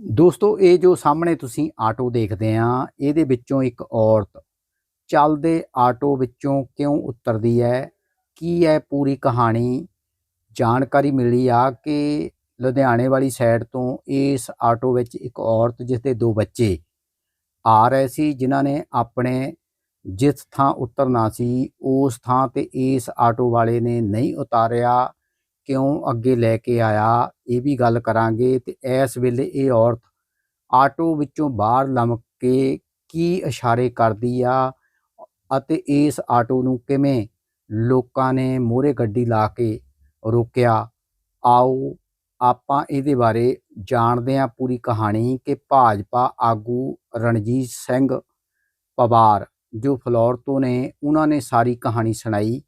ਦੋਸਤੋ, ਇਹ ਜੋ ਸਾਹਮਣੇ ਤੁਸੀਂ ਆਟੋ ਦੇਖਦੇ ਆ, ਇਹਦੇ ਵਿੱਚੋਂ ਇੱਕ ਔਰਤ ਚੱਲਦੇ ਆਟੋ ਵਿੱਚੋਂ ਕਿਉਂ ਉਤਰਦੀ ਹੈ? ਕੀ ਹੈ ਪੂਰੀ ਕਹਾਣੀ ਜਾਣਕਾਰੀ ਮਿਲੀ ਆ ਕਿ ਲੁਧਿਆਣੇ ਵਾਲੀ ਸਾਈਡ ਤੋਂ ਇਸ ਆਟੋ ਵਿੱਚ ਇੱਕ ਔਰਤ ਜਿਸ ਦੇ ਦੋ ਬੱਚੇ ਆ ਰਹੇ ਸੀ, ਜਿਨ੍ਹਾਂ ਨੇ ਆਪਣੇ ਜਿਸ ਥਾਂ ਉਤਰਨਾ ਸੀ, ਉਸ ਥਾਂ ਤੇ ਇਸ ਆਟੋ ਵਾਲੇ ਨੇ ਨਹੀਂ ਉਤਾਰਿਆ। ਕਿਉਂ ਅੱਗੇ ਲੈ ਕੇ ਆਇਆ? ਇਹ ਵੀ ਗੱਲ ਕਰਾਂਗੇ ਤੇ ਇਸ ਵੇਲੇ ਇਹ ਔਰਤ ਆਟੋ ਵਿੱਚੋਂ ਬਾਹਰ ਲਮਕ ਕੇ ਕੀ ਇਸ਼ਾਰੇ ਕਰਦੀ ਆ ਅਤੇ ਇਸ ਆਟੋ ਨੂੰ ਕਿਵੇਂ ਲੋਕਾਂ ਨੇ ਮੂਹਰੇ ਗੱਡੀ ਲਾ ਕੇ ਰੋਕਿਆ? ਆਓ, ਆਪਾਂ ਇਹਦੇ ਬਾਰੇ ਜਾਣਦੇ ਹਾਂ ਪੂਰੀ ਕਹਾਣੀ ਕਿ ਭਾਜਪਾ ਆਗੂ ਰਣਜੀਤ ਸਿੰਘ ਪਵਾਰ, ਜੋ ਫਲੋਰ ਤੋਂ ਨੇ, ਉਹਨਾਂ ਨੇ ਸਾਰੀ ਕਹਾਣੀ ਸੁਣਾਈ।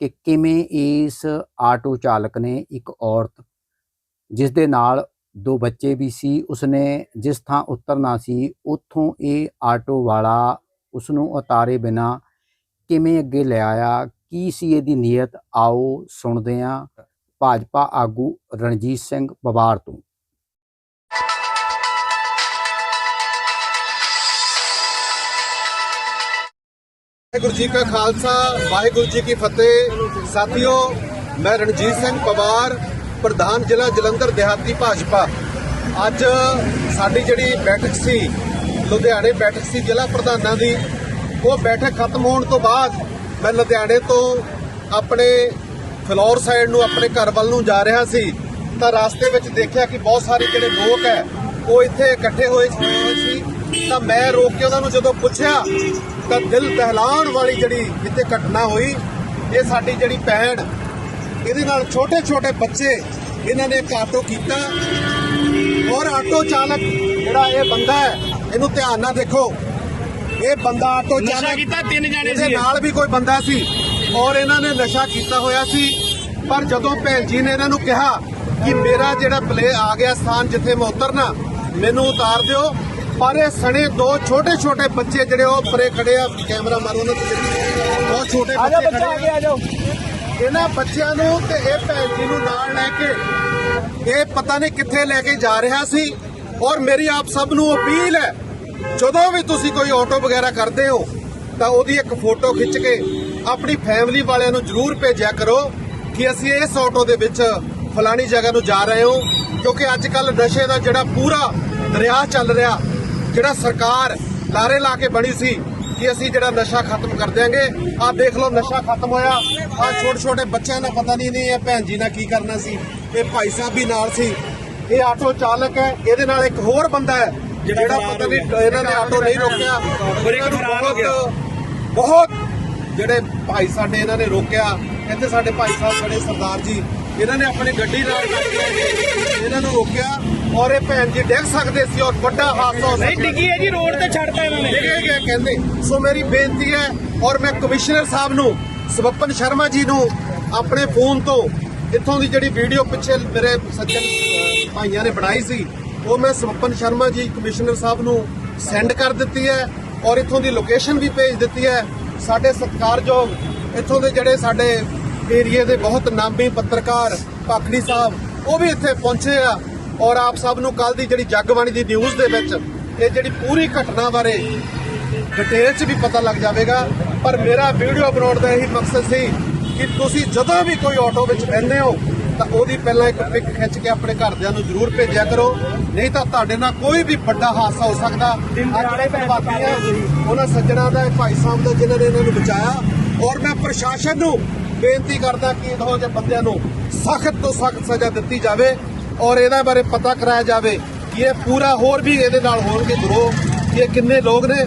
ਕਿ ਕਿਵੇਂ ਇਸ ਆਟੋ ਚਾਲਕ ਨੇ ਇੱਕ ਔਰਤ, ਜਿਸ ਦੇ ਨਾਲ ਦੋ ਬੱਚੇ ਵੀ ਸੀ, ਉਸਨੇ ਜਿਸ ਥਾਂ ਉਤਰਨਾ ਸੀ, ਉੱਥੋਂ ਇਹ ਆਟੋ ਵਾਲਾ ਉਸ ਨੂੰ ਉਤਾਰੇ ਬਿਨਾ ਕਿਵੇਂ ਅੱਗੇ ਲੈ ਆਇਆ, ਕੀ ਸੀ ਇਹਦੀ ਨੀਅਤ, ਆਓ ਸੁਣਦੇ ਹਾਂ ਭਾਜਪਾ ਆਗੂ ਰਣਜੀਤ ਸਿੰਘ ਪਵਾਰ ਤੋਂ। ਵਾਹਿਗੁਰੂ ਜੀ ਕਾ ਖਾਲਸਾ, ਵਾਹਿਗੁਰੂ ਜੀ ਕੀ ਫਤਿਹ। ਸਾਥੀਓ, ਮੈਂ ਰਣਜੀਤ ਸਿੰਘ ਪਵਾਰ, ਪ੍ਰਧਾਨ ਜ਼ਿਲ੍ਹਾ ਜਲੰਧਰ ਦਿਹਾਤੀ ਭਾਜਪਾ। ਅੱਜ ਸਾਡੀ ਜਿਹੜੀ ਬੈਠਕ ਸੀ, ਲੁਧਿਆਣੇ ਬੈਠਕ ਸੀ ਜ਼ਿਲ੍ਹਾ ਪ੍ਰਧਾਨਾਂ ਦੀ, ਉਹ ਬੈਠਕ ਖਤਮ ਹੋਣ ਤੋਂ ਬਾਅਦ ਮੈਂ ਲੁਧਿਆਣੇ ਤੋਂ ਆਪਣੇ ਫਲੋਰ ਸਾਈਡ ਨੂੰ, ਆਪਣੇ ਘਰ ਵੱਲ ਨੂੰ ਜਾ ਰਿਹਾ ਸੀ। ਤਾਂ ਰਾਸਤੇ ਵਿੱਚ ਦੇਖਿਆ ਕਿ ਬਹੁਤ ਸਾਰੇ ਜਿਹੜੇ ਲੋਕ ਹੈ, ਉਹ ਇੱਥੇ ਇਕੱਠੇ ਹੋਏ ਹੋਏ ਸੀ। ਤਾਂ ਮੈਂ ਰੋਕ ਕੇ ਉਹਨਾਂ ਨੂੰ ਜਦੋਂ ਪੁੱਛਿਆ ਤਾਂ ਦਿਲ ਦਹਿਲਾਉਣ ਵਾਲੀ ਜਿਹੜੀ ਇੱਥੇ ਘਟਨਾ ਹੋਈ ਇਹ ਸਾਡੀ ਜਿਹੜੀ ਭੈਣ ਇਹਦੇ ਨਾਲ ਛੋਟੇ ਛੋਟੇ ਬੱਚੇ ਇਹਨਾਂ ਨੇ ਇੱਕ ਆਟੋ ਕੀਤਾ ਔਰ ਆਟੋ ਚਾਲਕ ਜਿਹੜਾ ਇਹ ਬੰਦਾ ਹੈ ਇਹਨੂੰ ਧਿਆਨ ਨਾਲ ਦੇਖੋ। ਇਹ ਬੰਦਾ ਆਟੋ ਨਸ਼ਾ ਚਾਲਕ ਕੀਤਾ ਤਿੰਨ ਜਾਣੇ ਸੀ। ਨਾਲ ਵੀ ਕੋਈ ਬੰਦਾ ਸੀ ਔਰ ਇਹਨਾਂ ਨੇ ਨਸ਼ਾ ਕੀਤਾ ਹੋਇਆ ਸੀ। ਪਰ ਜਦੋਂ ਭੈਣ ਜੀ ਨੇ ਇਹਨਾਂ ਨੂੰ ਕਿਹਾ ਕਿ ਮੇਰਾ ਜਿਹੜਾ ਪਲੇ ਆ ਗਿਆ ਸਥਾਨ ਜਿੱਥੇ ਮੈਂ ਉਤਰਨਾ ਮੈਨੂੰ ਉਤਾਰ ਦਿਓ। ਪਰ ਇਹ ਸਣੇ ਦੋ ਛੋਟੇ ਛੋਟੇ ਬੱਚੇ ਜਿਹੜੇ ਉਹ ਪਰੇ ਖੜੇ ਆ ਕੈਮਰਾ ਮਾਰੋ ਉਹਨਾਂ ਤੇ। ਬਹੁਤ ਛੋਟੇ ਬੱਚੇ ਖੜੇ ਆ ਜਾਓ। ਇਹਨਾਂ ਬੱਚਿਆਂ ਨੂੰ ਤੇ ਇਹ ਭੈਣ ਜੀ ਨੂੰ ਨਾਲ ਲੈ ਕੇ ਇਹ ਪਤਾ ਨਹੀਂ ਕਿੱਥੇ ਲੈ ਕੇ ਜਾ ਰਿਹਾ ਸੀ। ਔਰ ਮੇਰੀ ਆਪ ਸਭ ਨੂੰ ਅਪੀਲ ਹੈ ਜਦੋਂ ਵੀ ਤੁਸੀਂ ਕੋਈ ਆਟੋ ਵਗੈਰਾ ਕਰਦੇ ਹੋ ਤਾਂ ਉਹਦੀ ਇੱਕ ਫੋਟੋ ਖਿੱਚ ਕੇ ਆਪਣੀ ਫੈਮਿਲੀ ਵਾਲਿਆਂ ਨੂੰ ਜ਼ਰੂਰ ਭੇਜਿਆ ਕਰੋ ਕਿ ਅਸੀਂ ਇਸ ਆਟੋ ਦੇ ਵਿੱਚ ਫਲਾਣੀ ਜਗ੍ਹਾ ਨੂੰ ਜਾ ਰਹੇ ਹਾਂ ਕਿਉਂਕਿ ਅੱਜ ਕੱਲ ਨਸ਼ੇ ਦਾ ਜਿਹੜਾ ਪੂਰਾ ਦਰਿਆ ਚੱਲ ਰਿਹਾ ਜਿਹੜਾ ਸਰਕਾਰ ਲਾਰੇ ਲਾ ਕੇ ਬਣੀ ਸੀ ਕਿ ਅਸੀਂ ਜਿਹੜਾ ਨਸ਼ਾ ਖਤਮ ਕਰ ਦਿਆਂਗੇ ਆਹ ਦੇਖ ਲਓ ਨਸ਼ਾ ਖਤਮ ਹੋਇਆ ਆਹ ਛੋਟੇ ਛੋਟੇ ਬੱਚਿਆਂ ਦਾ ਪਤਾ ਨਹੀਂ ਨਹੀਂ ਇਹ ਭੈਣ ਜੀ ਨਾਲ ਕੀ ਕਰਨਾ ਸੀ ਇਹ ਭਾਈ ਸਾਹਿਬ ਵੀ ਨਾਲ ਸੀ ਇਹ ਆਟੋ ਚਾਲਕ ਹੈ ਇਹਦੇ ਨਾਲ ਇੱਕ ਹੋਰ ਬੰਦਾ ਹੈ ਜਿਹੜਾ ਪਤਾ ਨਹੀਂ ਇਹਨਾਂ ਨੇ ਆਟੋ ਨਹੀਂ ਰੋਕਿਆ ਇਹਨਾਂ ਨੂੰ। ਬਹੁਤ ਬਹੁਤ ਜਿਹੜੇ ਭਾਈ ਸਾਡੇ ਇਹਨਾਂ ਨੇ ਰੋਕਿਆ ਇੱਥੇ ਸਾਡੇ ਭਾਈ ਸਾਹਿਬ ਖੜੇ ਸਰਦਾਰ ਜੀ। ਇਹਨਾਂ ਨੇ ਆਪਣੀ ਗੱਡੀ ਨਾਲ ਇਹਨਾਂ ਨੂੰ ਰੋਕਿਆ ਔਰ ਇਹ ਭੈਣ ਜੀ ਡਿੱਗ ਸਕਦੇ ਸੀ ਔਰ ਵੱਡਾ ਹਾਦਸਾ ਹੋ ਨਹੀਂ ਡਿੱਗੀ ਹੈ ਜੀ ਰੋਡ ਤੇ ਛੱਡਤਾ ਇਹਨਾਂ ਨੇ। ਲਿਖੇ ਗਿਆ ਕਹਿੰਦੇ। ਸੋ ਮੇਰੀ ਬੇਨਤੀ ਹੈ ਔਰ ਮੈਂ ਕਮਿਸ਼ਨਰ ਸਾਹਿਬ ਨੂੰ ਸਵਪਨ ਸ਼ਰਮਾ ਜੀ ਨੂੰ ਆਪਣੇ ਫੋਨ ਤੋਂ ਇੱਥੋਂ ਦੀ ਜਿਹੜੀ ਵੀਡੀਓ ਪਿੱਛੇ ਮੇਰੇ ਸੱਜਣ ਭਾਈਆਂ ਨੇ ਬਣਾਈ ਸੀ ਉਹ ਮੈਂ ਸਵਪਨ ਸ਼ਰਮਾ ਜੀ ਕਮਿਸ਼ਨਰ ਸਾਹਿਬ ਨੂੰ ਸੈਂਡ ਕਰ ਦਿੱਤੀ ਹੈ ਔਰ ਇੱਥੋਂ ਦੀ ਲੋਕੇਸ਼ਨ ਵੀ ਭੇਜ ਦਿੱਤੀ ਹੈ। ਸਾਡੇ ਸਤਿਕਾਰਯੋਗ ਇੱਥੋਂ ਦੇ ਜਿਹੜੇ ਸਾਡੇ ਏਰੀਏ ਦੇ ਬਹੁਤ ਨਾਮੀ ਪੱਤਰਕਾਰ ਪਾਖੜੀ ਸਾਹਿਬ, ਉਹ ਵੀ ਇੱਥੇ ਪਹੁੰਚੇ ਆ ਔਰ ਆਪ ਸਭ ਨੂੰ ਕੱਲ ਦੀ ਜਿਹੜੀ ਜਗਬਾਣੀ ਦੀ ਨਿਊਜ਼ ਦੇ ਵਿੱਚ ਇਹ ਜਿਹੜੀ ਪੂਰੀ ਘਟਨਾ ਬਾਰੇ ਡਿਟੇਲ 'ਚ ਵੀ ਪਤਾ ਲੱਗ ਜਾਵੇਗਾ। ਪਰ ਮੇਰਾ ਵੀਡੀਓ ਬਣਾਉਣ ਦਾ ਇਹੀ ਮਕਸਦ ਸੀ ਕਿ ਤੁਸੀਂ ਜਦੋਂ ਵੀ ਕੋਈ ਆਟੋ ਵਿੱਚ ਬੈਠਦੇ ਹੋ ਤਾਂ ਉਹਦੀ ਪਹਿਲਾਂ ਇੱਕ ਪਿਕ ਖਿੱਚ ਕੇ ਆਪਣੇ ਘਰਦਿਆਂ ਨੂੰ ਜ਼ਰੂਰ ਭੇਜਿਆ ਕਰੋ। ਨਹੀਂ ਤਾਂ ਤੁਹਾਡੇ ਨਾਲ ਕੋਈ ਵੀ ਵੱਡਾ ਹਾਦਸਾ ਹੋ ਸਕਦਾ। ਅੱਜ ਪ੍ਰਵਾਸੀ ਆ। ਉਹਨਾਂ ਸੱਜਣਾ ਦਾ ਭਾਈ ਸਾਹਿਬ ਦਾ ਜਿਨ੍ਹਾਂ ਨੇ ਇਹਨਾਂ ਨੂੰ ਬਚਾਇਆ। ਔਰ ਮੈਂ ਪ੍ਰਸ਼ਾਸਨ ਨੂੰ ਬੇਨਤੀ ਕਰਦਾ ਕਿ ਇਹੋ ਜਿਹੇ ਬੰਦਿਆਂ ਨੂੰ ਸਖਤ ਤੋਂ ਸਖਤ ਸਜ਼ਾ ਦਿੱਤੀ ਜਾਵੇ ਔਰ ਇਹਦੇ ਬਾਰੇ ਪਤਾ ਕਰਾਇਆ ਜਾਵੇ ਕਿ ਇਹ ਪੂਰਾ ਹੋਰ ਵੀ ਇਹਦੇ ਨਾਲ ਹੋਣਗੇ ਗਰੋਹ ਕਿ ਇਹ ਕਿੰਨੇ ਲੋਕ ਨੇ?